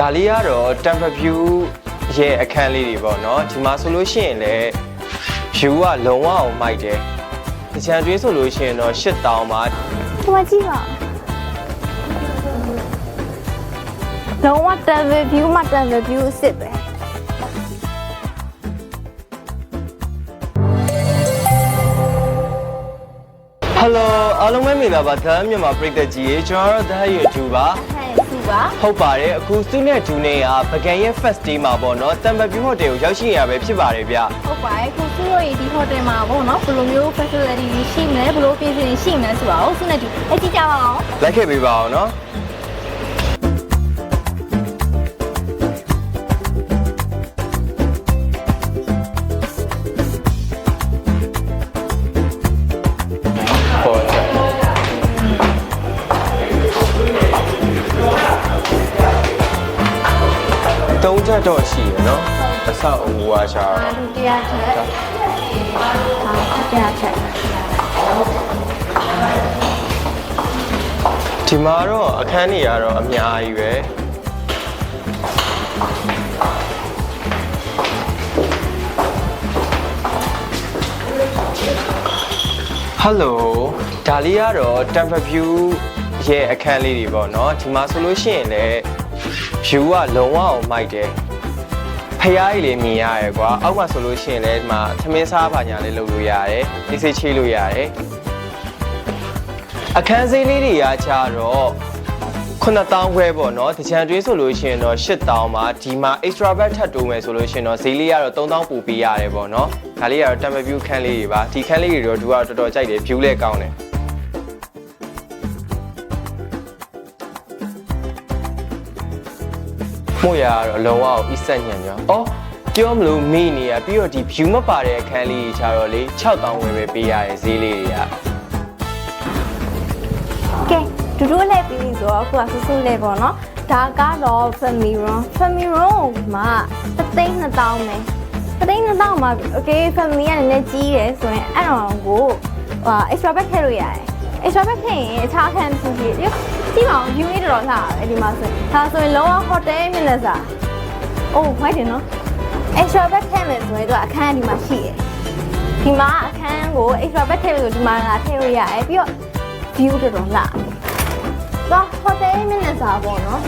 ဒါလေးကတော့ temper view ရဲ့အခန်းလေးတွေပေါ့နော်ဒီမှာဆိုလို့ရှိရင်လည်း view ကလုံးဝအောင်မိုက်တယ်တချံတွင်းဆိုလို့ရှိရင်တော့8000ပါဟိုမှာကြည့်ပါလုံးဝတန်ဗီဖြူမှာတန်ဗီဖြူအစ်စ်ပဲဟယ်လိုအားလုံးပဲမင်္ဂလာပါဒါမြန်မာပရိသတ်ကြီးရေကျွန်တော်တို့ဒါ YouTube ပါဟဲ့သူ ပါဟုတ်ပါတယ်အခုစုနဲ့ဒူနေကပကံရဲ့ fest day မှာပေါ့နော် temper view hotel ကိုရောက်ရှိနေရပဲဖြစ်ပါတယ်ဗျဟုတ်ပါတယ်ခုသူတို့ရဲ့ဒီဟိုတယ်မှာပေါ့နော်ဘယ်လိုမျိုး facility တွေရှိမလဲဘယ်လိုပြင်ဆင်တွေရှိမလဲဆိုတာကိုစုနဲ့ဒီအကြည့်ကြပါအောင်လိုက်ခဲ့ပေးပါအောင်နော် 3ချက်တော့ရှိရယ်နော်အဆောက်အဦဝါရှာတော့လူတရားချက်ဒါတရားချက်ဒီမှာတော့အခန်းကြီးကတော့အများကြီးပဲဟယ်လိုဒါလေးကတော့ Temple View ရဲ့အခန်းလေးတွေပေါ့နော်ဒီမှာဆိုလို့ရှိရင်လည်း view ကလုံးဝအောင်မိုက်တယ်ဖျားကြီးလေးမြင်ရတယ်ကွာအောက်မှာဆိုလို့ရှိရင်လည်းဒီမှာသမင်းစားပါညာလေးလုပ်လို့ရတယ်ဒီစိတ်ချေးလို့ရတယ်အခန်းစည်းလေးတွေကကြတော့9000ခွဲပေါ့နော်တချံတွင်းဆိုလို့ရှိရင်တော့8000ပါဒီမှာ extra bed ထပ်တိုးမယ်ဆိုလို့ရှိရင်တော့ဈေးလေးကတော့3000ပိုပေးရတယ်ပေါ့နော်ဒါလေးကတော့ temper view ခန်းလေးတွေပါဒီခန်းလေးတွေတော့သူကတော်တော်ကြိုက်တယ် view လည်းကောင်းတယ် မို့ရကတော့လုံးဝအစ်ဆက်ညံ့ညောအော်ပြောမလို့မိနေရပြီးတော့ဒီ view မပါတဲ့အခန်းလေးကြီးခြားတော့လေ6000ဝယ်ပဲပေးရတယ်ဈေးလေးတွေကကဲဒူဒူလဲပြီးပြီဆိုတော့အခုကဆူဆူလဲပေါ့နော်ဒါကတော့ family room family room မှာ3,200ပဲ3,200မှာ okay family ကလည်းကြီးတယ်ဆိုရင်အဲ့တော့ကိုဟာ extra bed ထည့်လို့ရတယ် extra bed ထည့်ရင်အခြားအခန်းဖြစ်ဖြစ်ရောကြည့်ပါဦး view လေးတော်တော်လှတယ်ဒီမှာဆိုရင်ဒါဆိုရင်လုံးဝ hotel မျက်နှာစာအိုးမိုက်တယ်နော် extra bed ထည့်မယ်ဆိုရင်တော့အခန်းကဒီမှာရှိတယ်ဒီမှာအခန်းကို extra bed ထည့်လို့ဒီမှာလာထည့်လို့ရတယ်ပြီးတော့ view တော်တော်လှတယ်တော့ hotel မျက်နှာစာပေါ့နော်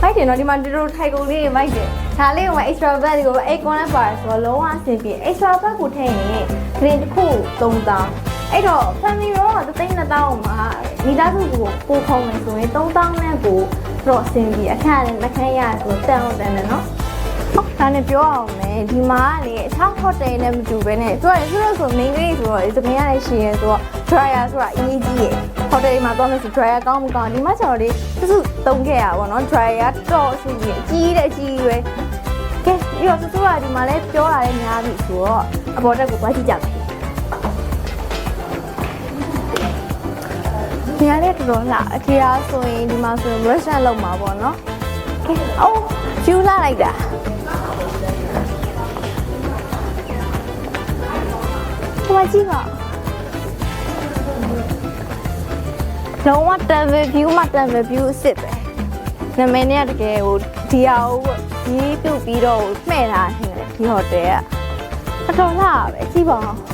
မိုက်တယ်နော်ဒီမှာဒီလိုထိုင်ကုန်လေးတွေမိုက်တယ်ဒါလေးက extra bed ကိုအိတ်ကွန်နဲ့ပါတယ်ဆိုတော့လုံးဝအဆင်ပြေ extra bed ကိုထည့်ရင် green တစ်ခု3000 အဲ့တော့ family room က3000မှာမိသားစုကိုပို့ခေါ်မယ်ဆိုရင်3000နဲ့ကိုတော့အဆင်ပြေအခက်နဲ့မခန်းရဆိုတော့တန်အောင်တန်တယ်နော်ဟုတ်ဒါနဲ့ပြောအောင်မယ်ဒီမှာကနေအခြား hotel နဲ့မတူဘဲနဲ့သူကသူတို့ဆို main gate ဆိုတော့သမီးရလည်းရှိရဲဆိုတော့ dryer ဆိုတာအရေးကြီးရယ် hotel မှာတော့လို့ဆို dryer ကောင်းမကောင်းဒီမှာကျွန်တော်လေးသူစုသုံးခဲ့ရပါဘောနော် dryer တော့အဆင်ပြေအကြီးတဲ့အကြီးပဲကဲပြီးတော့သူစုကဒီမှာလည်းပြောတာလည်းများပြီဆိုတော့အပေါ်တက်ကိုသွားကြည့်ကြမယ် ဒီကလေးတော်တော်လှအထေအားဆိုရင်ဒီမှာဆိုရင် restaurant လောက်မှာပေါ့နော်ကဲအိုးကျူးလာလိုက်တာဟိုမှာကြည့်ပါလုံးဝတန်ဗီဖြူမှာတန်ဗီဖြူအစ်စ်ပဲနာမည်နဲ့ကတကယ်ဟိုဒီဟာကိုဒီပြုတ်ပြီးတော့မှဲ့တာထင်တယ်ဒီဟိုတယ်ကအတော်လှပဲကြည့်ပါဦး